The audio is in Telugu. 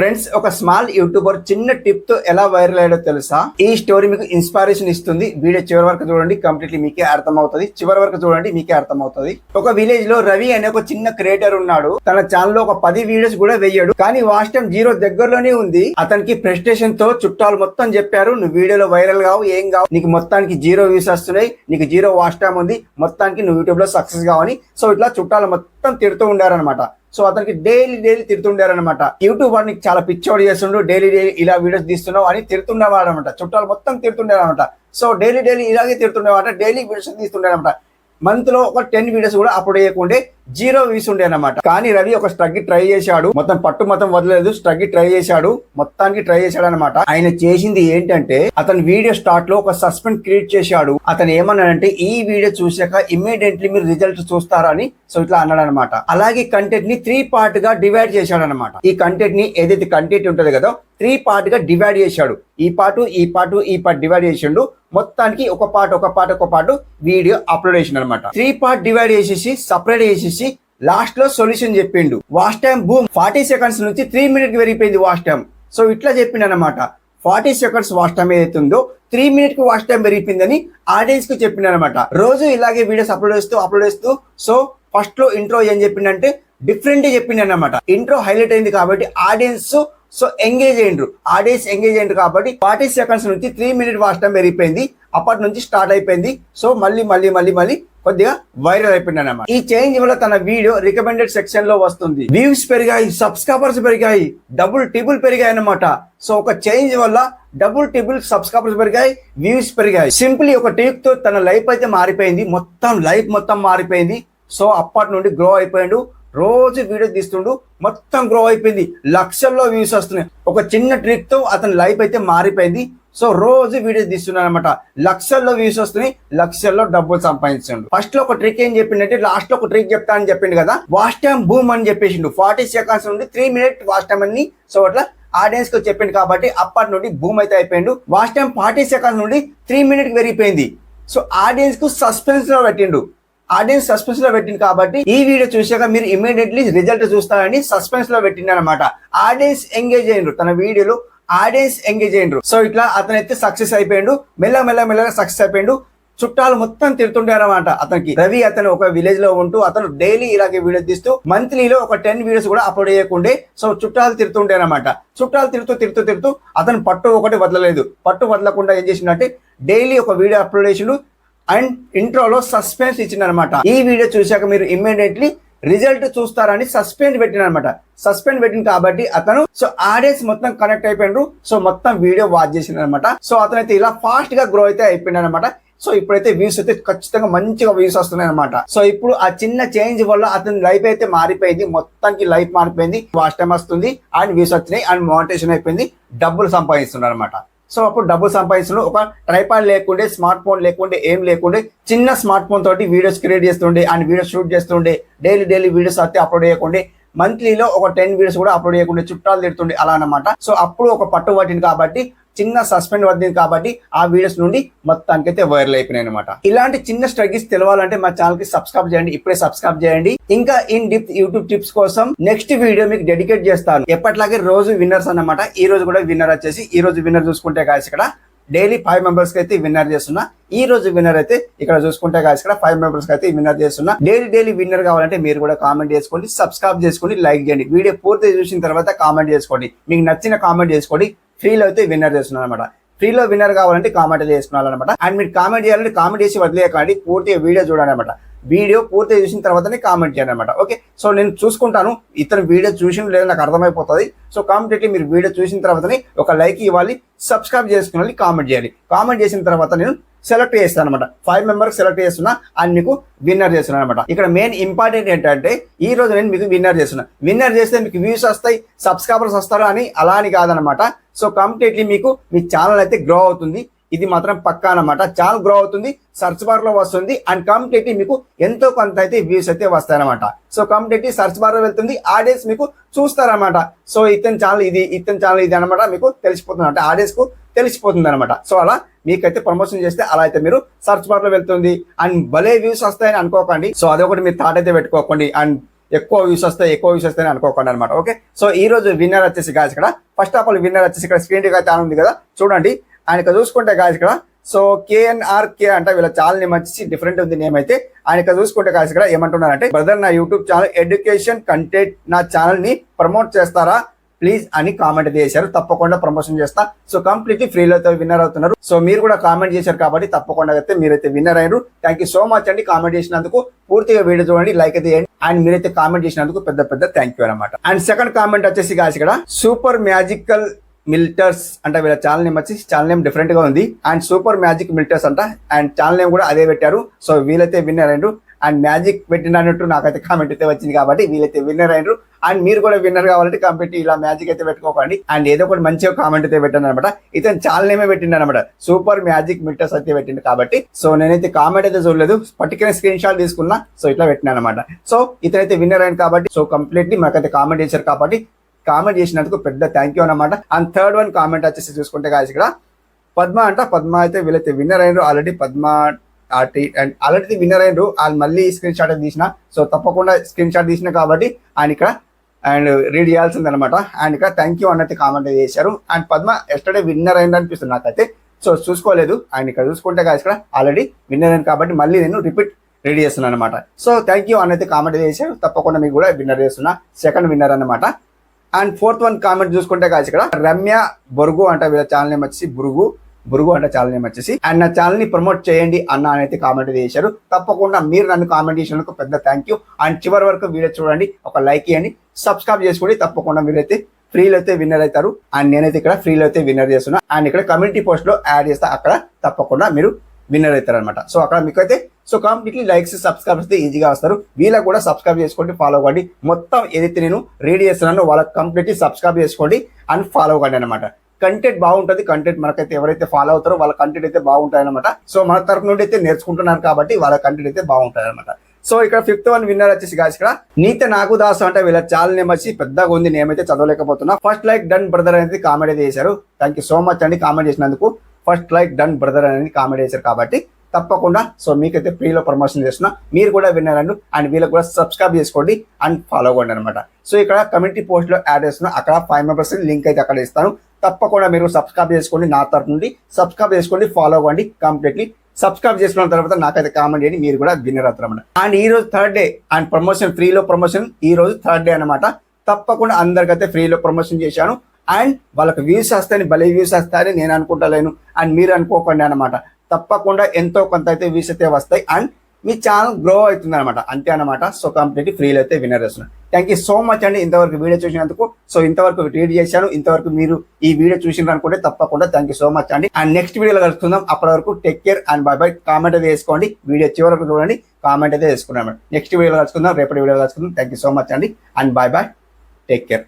ఫ్రెండ్స్ ఒక స్మాల్ యూట్యూబర్ చిన్న టిప్తో ఎలా వైరల్ అయ్యాడో తెలుసా? ఈ స్టోరీ మీకు ఇన్స్పిరేషన్ ఇస్తుంది. వీడియో చివరి వరకు చూడండి కంప్లీట్లీ మీకే అర్థం అవుతుంది చివరి వరకు చూడండి మీకే అర్థం అవుతుంది ఒక విలేజ్లో రవి అనే ఒక చిన్న క్రియేటర్ ఉన్నాడు. తన ఛానల్లో ఒక పది వీడియోస్ కూడా వెయ్యాడు కానీ వాచ్ టైం జీరో దగ్గరలోనే ఉంది. అతనికి ప్రెస్టేషన్తో చుట్టాలు మొత్తం చెప్పారు. నువ్వు వీడియోలో వైరల్ కావు ఏం కావు. నీకు మొత్తానికి జీరో వ్యూస్ వస్తున్నాయి. నీకు జీరో వాచ్ టైం ఉంది. మొత్తానికి నువ్వు యూట్యూబ్లో సక్సెస్ కావని. సో ఇట్లా చుట్టాలు మొత్తం తిడుతూ ఉండారనమాట సో అతనికి డైలీ డైలీ తిడుతుండారనమాట యూట్యూబ్ వాడిని చాలా పిచ్చోడు చేస్తుండు డైలీ డైలీ ఇలా వీడియోస్ తీస్తున్నావు అని తిడుతుండేవాడు అనమాట చుట్టాలు మొత్తం తిడుతుండేవారనమాట సో డైలీ డైలీ ఇలాగే తిడుతుండేవాట డైలీ వీడియోస్ తీస్తుండేనమాట మంత్లో ఒక టెన్ వీడియోస్ కూడా అప్పుడు చేయకుండా జీరో వ్యూస్ ఉండే అనమాట కానీ రవి ఒక స్ట్రగ్ ట్రై చేశాడు. మొత్తం పట్టు మొత్తం వదలలేదు. స్ట్రగ్ ట్రై చేశాడు. మొత్తానికి ట్రై చేశాడు అనమాట ఆయన చేసింది ఏంటంటే అతని వీడియో స్టార్ట్లో ఒక సస్పెండ్ క్రియేట్ చేశాడు. అతను ఏమన్నాడంటే ఈ వీడియో చూశాక ఇమ్మీడియట్లీ మీరు రిజల్ట్ చూస్తారని సో ఇట్లా అన్నాడు అనమాట అలాగే కంటెంట్ని త్రీ పార్ట్గా డివైడ్ చేశాడు అనమాట ఈ కంటెంట్ని ఏదైతే కంటెంట్ ఉంటది కదా త్రీ పార్ట్గా డివైడ్ చేశాడు. ఈ పాటు ఈ పాటు ఈ పార్ట్ డివైడ్ చేసిండు. మొత్తానికి ఒక పార్ట్ ఒక పార్ట్ ఒక పార్ట్ వీడియో అప్లోడ్ చేసిండు అనమాట త్రీ పార్ట్ డివైడ్ చేసేసి సపరేట్ చేసేసి లాస్ట్లో సొల్యూషన్ చెప్పిండు. Watch time boom forty seconds నుంచి త్రీ మినిట్ పెరిగిపోయింది వాష్ టైం సో ఇట్లా చెప్పిండు అనమాట ఫార్టీ సెకండ్స్ వాష్ టైం ఏదైతే ఉందో త్రీ మినిట్కి వాష్ టైం పెరిగిపోయిందని ఆడియన్స్కు చెప్పిండు అనమాట రోజు ఇలాగే వీడియోస్ అప్లోడ్ చేస్తూ అప్లోడ్ చేస్తూ సో ఫస్ట్లో ఇంట్రో ఏం చెప్పిండంటే డిఫరెంట్ చెప్పిండు అనమాట ఇంట్రో హైలైట్ అయింది కాబట్టి ఆడియన్స్ సో ఎంగేజ్ అయ్యిండ్రు ఆడియన్స్ ఎంగేజ్ అయ్యిండ్రు కాబట్టి ఫార్టీ సెకండ్స్ నుంచి త్రీ మినిట్ వాచ్ టైం పెరిగిపోయింది. అప్పటి నుంచి స్టార్ట్ అయిపోయింది. సో మళ్ళీ మళ్ళీ మళ్ళీ మళ్ళీ కొద్దిగా వైరల్ అయిపోయింది అనమాట ఈ చేంజ్ వల్ల తన వీడియో రికమెండెడ్ సెక్షన్లో వస్తుంది. వ్యూస్ పెరిగాయి సబ్స్క్రైబర్స్ పెరిగాయి డబుల్ టిబుల్ పెరిగాయి అనమాట సో ఒక చేంజ్ వల్ల డబుల్ టిబుల్ సబ్స్క్రైబర్స్ పెరిగాయి వ్యూస్ పెరిగాయి. సింప్లీ ఒక టీక్తో తన లైఫ్ అయితే మారిపోయింది. మొత్తం లైఫ్ మొత్తం మారిపోయింది. సో అప్పటి నుండి గ్రో అయిపోయాడు. రోజు వీడియో తీస్తుండు మొత్తం గ్రో అయిపోయింది. లక్షల్లో వ్యూస్ వస్తున్నాయి. ఒక చిన్న ట్రిక్తో అతని లైఫ్ అయితే మారిపోయింది. సో రోజు వీడియో తీస్తున్నాడు అనమాట లక్షల్లో వ్యూస్ వస్తున్నాయి లక్షల్లో డబ్బులు సంపాదించండు. ఫస్ట్లో ఒక ట్రిక్ ఏం చెప్పిండంటే లాస్ట్లో ఒక ట్రిక్ చెప్తా అని చెప్పిండు కదా వాష్ టైం బూమ్ అని చెప్పేసిండు. ఫార్టీ సెకండ్స్ నుండి త్రీ మినిట్ వాష్ టైం అని. సో అట్లా ఆడియన్స్కి చెప్పిండు కాబట్టి అప్పటి నుండి బూమ్ అయితే అయిపోయిండు. వాష్ టైం ఫార్టీ సెకండ్స్ నుండి త్రీ మినిట్ పెరిగిపోయింది. సో ఆడియన్స్కు సస్పెన్స్లో పెట్టిండు. ఆడియన్స్ సస్పెన్స్లో పెట్టింది కాబట్టి ఈ వీడియో చూసాక మీరు ఇమీడియట్లీ రిజల్ట్ చూస్తారని సస్పెన్స్లో పెట్టింది అనమాట ఆడియన్స్ ఎంగేజ్ అయ్యిండ్రు తన వీడియోలో ఆడియన్స్ ఎంగేజ్ అయ్యిండ్రు సో ఇట్లా అతనైతే సక్సెస్ అయిపోయిండు మెల్ల మెల్ల మెల్లగా సక్సెస్ అయిపోయిండు. చుట్టాలు మొత్తం తిడుతుంటారన్నమాట అతనికి. రవి అతను ఒక విలేజ్లో ఉంటూ అతను డైలీ ఇలాగే వీడియో తీస్తూ మంత్లీలో ఒక టెన్ వీడియోస్ కూడా అప్లోడ్ చేయకుండే సో చుట్టాలు తిడుతుంటారన్నమాట చుట్టాలు తిడుతూ తిడుతూ తిడుతూ అతను పట్టు ఒకటి వదలలేదు. పట్టు వదలకుండా ఏం చేసిందంటే డైలీ ఒక వీడియో అప్లోడ్ చేసిండు అండ్ ఇంట్రోలో సస్పెన్స్ ఇచ్చిందనమాట ఈ వీడియో చూశాక మీరు ఇమ్మీడియట్లీ రిజల్ట్ చూస్తారని సస్పెండ్ పెట్టినమాట సస్పెండ్ పెట్టింది కాబట్టి అతను సో ఆడియన్స్ మొత్తం కనెక్ట్ అయిపోయినారు. సో మొత్తం వీడియో వాచ్ చేసిండు అనమాట సో అతనైతే ఇలా ఫాస్ట్గా గ్రో అయితే అయిపోయింది అనమాట సో ఇప్పుడైతే వ్యూస్ అయితే ఖచ్చితంగా మంచిగా వ్యూస్ వస్తున్నాయి అనమాట సో ఇప్పుడు ఆ చిన్న చేంజ్ వల్ల అతని లైఫ్ అయితే మారిపోయింది. మొత్తానికి లైఫ్ మారిపోయింది. వాస్ట్ టైం వస్తుంది. అండ్ వ్యూస్ వచ్చినాయి. అండ్ మోనిటేషన్ అయిపోయింది. డబ్బులు సంపాదిస్తున్నారు అనమాట సో అప్పుడు డబ్బులు సంపాదించడం ఒక ట్రైపాడ్ లేకుండే స్మార్ట్ ఫోన్ లేకుండే ఏం లేకుండే చిన్న స్మార్ట్ ఫోన్ తోటి వీడియోస్ క్రియేట్ చేస్తుండే అండ్ వీడియోస్ షూట్ చేస్తుండే. డైలీ డైలీ వీడియోస్ అయితే అప్లోడ్ చేయకుండే. మంత్లీలో ఒక టెన్ వీడియోస్ కూడా అప్లోడ్ చేయకుండా చుట్టాలు తిడుతుండే అలా అనమాట సో అప్పుడు ఒక పట్టు పట్టింది కాబట్టి చిన్న సస్పెండ్ పడింది కాబట్టి ఆ వీడియోస్ నుండి మొత్తానికి అయితే వైరల్ అయిపోయినాయి అనమాట ఇలాంటి చిన్న స్ట్రగిల్స్ తెలవాలంటే మా ఛానల్కి సబ్స్క్రైబ్ చేయండి ఇప్పుడే సబ్స్క్రైబ్ చేయండి. ఇంకా ఇన్ డిప్ యూట్యూబ్ టిప్స్ కోసం నెక్స్ట్ వీడియో మీకు డెడికేట్ చేస్తాను. ఎప్పటిలాగే రోజు విన్నర్స్ అన్నమాట. ఈ రోజు కూడా విన్నర్ వచ్చేసి ఈ రోజు విన్నర్ చూసుకుంటే కాసి ఇక్కడ డైలీ ఫైవ్ మెంబర్స్కి అయితే విన్నర్ చేస్తున్నా. ఈ రోజు విన్నర్ అయితే ఇక్కడ చూసుకుంటే కాసి ఇక్కడ ఫైవ్ మెంబర్స్కి అయితే విన్నర్ చేస్తున్నా. డైలీ డైలీ విన్నర్ కావాలంటే మీరు కూడా కామెంట్ చేసుకోండి సబ్స్క్రైబ్ చేసుకోండి లైక్ చేయండి. వీడియో పూర్తి చూసిన తర్వాత కామెంట్ చేసుకోండి. మీకు నచ్చిన కామెంట్ చేసుకోండి. ఫ్రీలో అయితే విన్నర్ చేస్తున్నాను అనమాట ఫ్రీలో విన్నర్ కావాలంటే కామెంట్ చేసుకోవాలన్నమాట అండ్ మీరు కామెంట్ చేయాలంటే కామెంట్ చేసి వదిలేయకండి. పూర్తిగా వీడియో చూడాలన్నమాట వీడియో పూర్తి చూసిన తర్వాతనే కామెంట్ చేయండి అనమాట ఓకే సో నేను చూసుకుంటాను. ఇతను వీడియో చూసిన లేదా నాకు అర్థమైపోతుంది. సో కాంప్లీట్లీ మీరు వీడియో చూసిన తర్వాతనే ఒక లైక్ ఇవ్వాలి. సబ్స్క్రైబ్ చేసుకుని కామెంట్ చేయాలి కామెంట్ చేసిన తర్వాత నేను సెలెక్ట్ చేస్తాను అనమాట ఫైవ్ మెంబర్స్ సెలెక్ట్ చేస్తున్నా అండ్ మీకు విన్నర్ చేస్తున్నాను అనమాట ఇక్కడ మెయిన్ ఇంపార్టెంట్ ఏంటంటే ఈ రోజు నేను మీకు విన్నర్ చేస్తున్నా. విన్నర్ చేస్తే మీకు వ్యూస్ వస్తాయి సబ్స్క్రైబర్స్ వస్తారు అని అలా అని కాదనమాట సో కంప్లీట్లీ మీకు మీ ఛానల్ అయితే గ్రో అవుతుంది. ఇది మాత్రం పక్కా అనమాట ఛానల్ గ్రో అవుతుంది సర్చ్ బార్లో వస్తుంది అండ్ కంప్లీట్లీ మీకు ఎంతో కొంత అయితే వ్యూస్ అయితే వస్తాయన్నమాట సో కంప్లీట్లీ సర్చ్ బార్లో వెళ్తుంది ఆడియన్స్ మీకు చూస్తారన్నమాట. సో ఇతని ఛానల్ ఇది ఇతని ఛానల్ ఇది అనమాట మీకు తెలిసిపోతుంది అంటే ఆడియన్స్కు తెలిసిపోతుంది అనమాట సో అలా మీకైతే ప్రమోషన్ చేస్తే అలా అయితే మీరు సర్చ్ బార్లో వెళ్తుంది. అండ్ భలే వ్యూస్ వస్తాయని అనుకోకండి. సో అదొకటి మీరు థాట్ అయితే పెట్టుకోకండి. అండ్ ఎక్కువ వ్యూస్ వస్తాయి ఎక్కువ వ్యూస్ వస్తాయని అనుకోకండి అనమాట ఓకే? సో ఈ రోజు విన్నర్ వచ్చేసి గాయస్ ఇక్కడ. ఫస్ట్ ఆఫ్ ఆల్ విన్నర్ వచ్చేసి ఇక్కడ స్క్రీన్ అయితే ఉంది కదా. చూడండి. ఆయన ఇక్కడ చూసుకుంటే గాయస్ ఇక్కడ. సో కేఎన్ఆర్ కే అంటే వీళ్ళ ఛానల్ నేమ్ వచ్చేసి డిఫరెంట్ ఉంది నేమ్ అయితే. ఆయన చూసుకుంటే కాసి ఇక్కడ ఏమంటున్నారంటే బ్రదర్ నా యూట్యూబ్ ఛానల్ ఎడ్యుకేషన్ కంటెంట్ నా ఛానల్ని ప్రమోట్ చేస్తారా? ప్లీజ్ అని కామెంట్ చేశారు. తప్పకుండా ప్రమోషన్ చేస్తా. సో కంప్లీట్లీ ఫ్రీలో అయితే విన్నర్ అవుతున్నారు. సో మీరు కూడా కామెంట్ చేశారు కాబట్టి తప్పకుండా అయితే మీరైతే విన్నర్ అయ్యారు థ్యాంక్ యూ సో మచ్ అండి కామెంట్ చేసినందుకు. పూర్తిగా వీడియో చూడండి లైక్ అయితే చేయండి. అండ్ మీరైతే కామెంట్ చేసినందుకు పెద్ద పెద్ద థ్యాంక్ యూ అనమాట అండ్ సెకండ్ కామెంట్ వచ్చేసి కాసి ఇక్కడ సూపర్ మ్యాజికల్ మిల్టర్స్ అంటే వీళ్ళ ఛానల్ నేమ్ వచ్చి ఛానల్ నేమ్ డిఫరెంట్గా ఉంది. అండ్ సూపర్ మ్యాజిక్ మిల్టర్స్ అంట. అండ్ ఛానల్ నేమ్ కూడా అదే పెట్టారు. సో వీళ్ళైతే విన్నర్ అయ్యారు అండ్ మ్యాజిక్ పెట్టినట్టు నాకైతే కామెంట్ అయితే వచ్చింది కాబట్టి వీళ్ళైతే విన్నర్ అయినరు. అండ్ మీరు కూడా విన్నర్ కావాలంటే కంపెనీ ఇలా మ్యాజిక్ అయితే పెట్టుకోకండి. అండ్ ఏదో ఒకటి మంచిగా కామెంట్ అయితే పెట్టాను అనమాట ఇతను ఛానల్ ఏమే పెట్టిండు అనమాట సూపర్ మ్యాజిక్ మిట్టర్స్ అయితే పెట్టిండు కాబట్టి. సో నేనైతే కామెంట్ అయితే చూడలేదు. పర్టికులర్ స్క్రీన్ షాట్ తీసుకున్నా. సో ఇట్లా పెట్టినా అనమాట సో ఇతనైతే విన్నర్ అయింది కాబట్టి సో కంప్లీట్లీ మాకైతే కామెంట్ చేశారు కాబట్టి కామెంట్ చేసినందుకు పెద్ద థ్యాంక్ యూ అనమాట అండ్ థర్డ్ వన్ కామెంట్ వచ్చేసి చూసుకుంటే కాదు ఇక్కడ పద్మ అంట పద్మ అయితే వీళ్ళైతే విన్నర్ అయినారు. Already Padma and already winner అయినరు. వాళ్ళు మళ్ళీ స్క్రీన్ షాట్ తీసిన. సో తప్పకుండా స్క్రీన్ షాట్ తీసిన కాబట్టి ఆయన ఇక్కడ అండ్ రీడ్ చేయాల్సింది అనమాట అండ్ ఇక్కడ థ్యాంక్ యూ అన్నట్టు కామెంట్ చేశారు. అండ్ పద్మ ఎస్టర్డే విన్నర్ అయింది అనిపిస్తుంది నాకైతే. సో చూసుకోలేదు. అండ్ ఇక్కడ చూసుకుంటే కాదు ఇక్కడ ఆల్రెడీ విన్నర్ అయింది కాబట్టి మళ్ళీ నేను రిపీట్ రెడీ చేస్తున్నాను అనమాట సో థ్యాంక్ యూ అన్నది కామెంట్ చేశారు. తప్పకుండా మీకు కూడా విన్నర్ చేస్తున్నా. సెకండ్ విన్నర్ అనమాట అండ్ ఫోర్త్ వన్ కామెంట్ చూసుకుంటే కాదు ఇక్కడ రమ్య బొరుగు అంటే వీళ్ళ ఛానల్ నేమ్ వచ్చి బురుగు. బురుగు అంటే ఛానల్ నేమ్ వచ్చేసి అండ్ నా ఛానల్ని ప్రమోట్ చేయండి అన్న అని అయితే కామెంట్ చేశారు. తప్పకుండా మీరు నన్ను కామెంట్ చేసినందుకు పెద్ద థ్యాంక్ యూ అండ్ చివరి వరకు వీడియో చూడండి ఒక లైక్ ఇవ్వండి సబ్స్క్రైబ్ చేసుకోండి తప్పకుండా మీరైతే ఫ్రీలో అయితే విన్నర్ అవుతారు. అండ్ నేనైతే ఇక్కడ ఫ్రీలో అయితే విన్నర్ చేస్తున్నా. అండ్ ఇక్కడ కమ్యూనిటీ పోస్ట్లో యాడ్ చేస్తా అక్కడ తప్పకుండా మీరు విన్నర్ అవుతారు అనమాట సో అక్కడ మీకు అయితే సో కంప్లీట్లీ లైక్స్ సబ్స్క్రైబ్ అయితే ఈజీగా వస్తారు. వీళ్ళకి కూడా సబ్స్క్రైబ్ చేసుకోండి ఫాలో అవ్వండి. మొత్తం ఏదైతే నేను రెడీ చేస్తున్నానో వాళ్ళకి కంప్లీట్లీ సబ్స్క్రైబ్ చేసుకోండి అండ్ ఫాలో అవ్వండి అనమాట కంటెంట్ బాగుంటుంది కంటెంట్ మనకైతే ఎవరైతే ఫాలో అవుతారో వాళ్ళ కంటెంట్ అయితే బాగుంటాయి అనమాట సో మన తరపు నుండి అయితే నేర్చుకుంటున్నారు కాబట్టి వాళ్ళ కంటెంట్ అయితే బాగుంటాయి అనమాట సో ఇక్కడ ఫిఫ్త్ వన్ విన్నర్ వచ్చేసి గాయస్ ఇక్కడ నీత నాకు దాసు అంటే వీళ్ళ చాలా నేమ్ వచ్చి పెద్దగా ఉంది నేమైతే చదవలేకపోతున్నా. ఫస్ట్ లైక్ డన్ బ్రదర్ అనేది కామెంట్ అయితే చేశారు. థ్యాంక్ యూ సో మచ్ అండి కామెంట్ చేసినందుకు. ఫస్ట్ లైక్ డన్ బ్రదర్ అనేది కామెంట్ చేశారు కాబట్టి తప్పకుండా. సో మీకైతే ఫ్రీలో ప్రమోషన్ చేస్తున్నా. మీరు కూడా విన్నారండు అండ్ వీళ్ళకి కూడా సబ్స్క్రైబ్ చేసుకోండి అండ్ ఫాలో అవ్వండి అనమాట సో ఇక్కడ కమ్యూనిటీ పోస్ట్లో యాడ్ చేస్తున్నా. అక్కడ ఫైవ్ మెంబర్స్ లింక్ అయితే అక్కడ ఇస్తాను. తప్పకుండా మీరు సబ్స్క్రైబ్ చేసుకోండి నా తరఫు నుండి. సబ్స్క్రైబ్ చేసుకోండి ఫాలో అవ్వండి కంప్లీట్లీ సబ్స్క్రైబ్ చేసుకున్న తర్వాత నాకైతే కామెంట్ చేయండి. మీరు కూడా విన్నర్ అవుతారు అనమాట అండ్ ఈ రోజు థర్డ్ డే అండ్ ప్రమోషన్ ఫ్రీలో ప్రమోషన్ ఈ రోజు థర్డ్ డే అనమాట తప్పకుండా అందరికైతే ఫ్రీలో ప్రమోషన్ చేశాను. అండ్ వాళ్ళకి వ్యూస్ వస్తాయని భలే వ్యూస్ వస్తాయని నేను అనుకుంటలేను. అండ్ మీరు అనుకోకండి అనమాట తప్పకుండా ఎంతో కొంత అయితే వ్యూస్ అయితే వస్తాయి. అండ్ మీ ఛానల్ గ్రో అవుతుంది అనమాట అంతే అనమాట సో కంప్లీట్ ఫ్రీలో అయితే winner thank you so much అండి ఇంతవరకు వీడియో చూసినందుకు. సో ఇంతవరకు రీడ్ చేశాను. ఇంతవరకు మీరు ఈ వీడియో చూసిన అనుకుంటే తప్పకుండా థ్యాంక్ యూ సో మచ్ అండి. అండ్ నెక్స్ట్ వీడియోలో కలుసుకుందాం. అప్పటి వరకు take care and bye bye comment అయితే వేసుకోండి. వీడియో చివరకు చూడండి. కామెంట్ అయితే వేసుకున్నాం నెక్స్ట్ వీడియోలో కలుసుకుందాం. రేపటి వీడియోలో కలుసుకుందాం. థ్యాంక్ యూ సో మచ్ అండి. And bye bye take care